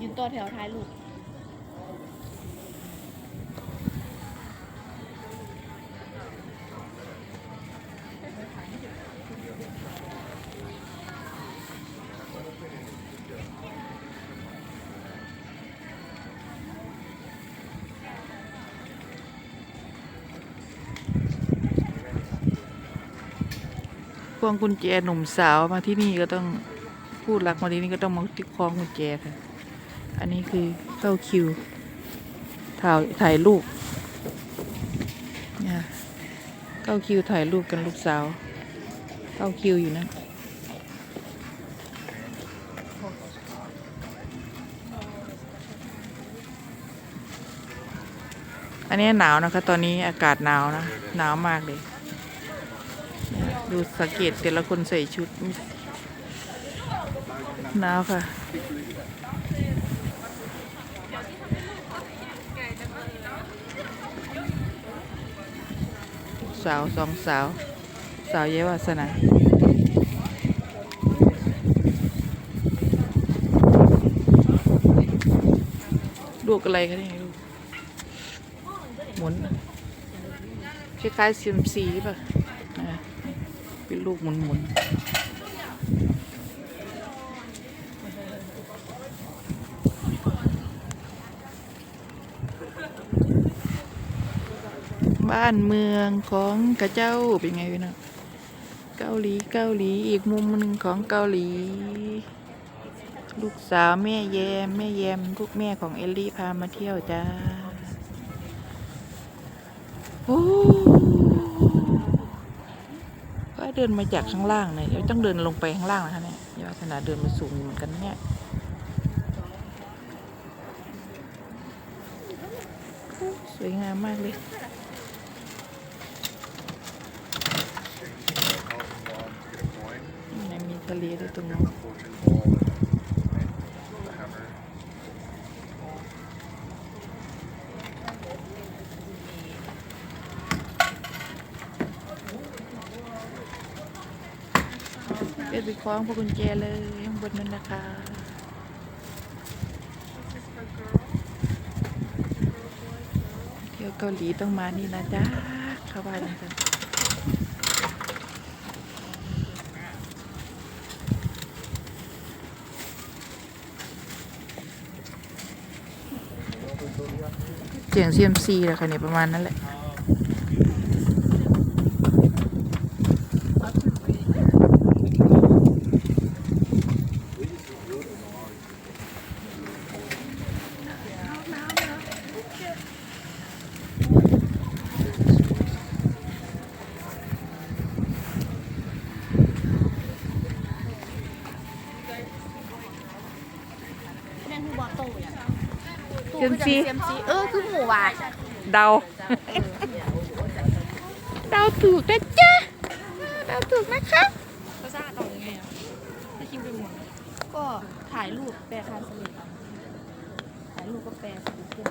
ยืนต่อแถวท้ายลูกพวงกุญแจหนุ่มสาวมาที่นี่ก็ต้องพูดรักมาที่นี่ก็ต้องมาที่คล้องกุญแจค่ะ อันนี้คือเข้าคิว ถ่ายถ่ายรูปเนี่ยเข้าคิวถ่ายรูปกันลูกสาว เข้าคิวอยู่นะอันนี้หนาวนะคะ ตอนนี้อากาศหนาวนะหนาวมากเลย ดูสังเกตแต่ละคนใส่ชุดหนาวค่ะ สาวสองสาว สาวเยาวาสนาลูกอะไรคะเนี่ยลูกหมุนคล้ายๆซีมซีหรือเปล่าอ่าเป็นลูกหมุนหมุน บ้านเมืองของกระเจ้าเป็นไงวะเนาะเกาหลีเกาหลีอีกมุมหนึ่งของเกาหลี ลูกสาวแม่แยมแม่แยมลูกแม่ของเอลลี่พามาเที่ยวจ้าโอ้ก็เดินมาจากข้างล่างเนี่ยเดี๋ยวต้องเดินลงไปข้างล่างนะคะเนี่ยยาสนาเดินมาสูงเหมือนกันเนี่ยสวยงามมากเลย นี่มี ทะเลด้วยตรงนู้นเดินไปคล้องพวกกุญแจเลยข้างบนนั่นนะคะเที่ยวเกาหลีต้องมานี่นะจ๊ะเข้าบ้านกัน เสียง CMC แหละค่ะเนี่ยประมาณนั้นแหละแม่งคือบอโต้อะ เซียมซีเซียมซีเออคือหมูว่ะเดา เดาถูกนะจ๊ะเดาถูกนะคะภาษาต่อยังไงอะให้คิมไปหมุนก็ถ่ายรูปแปลทรานสเลทถ่ายรูปก็แปลสกูเกิล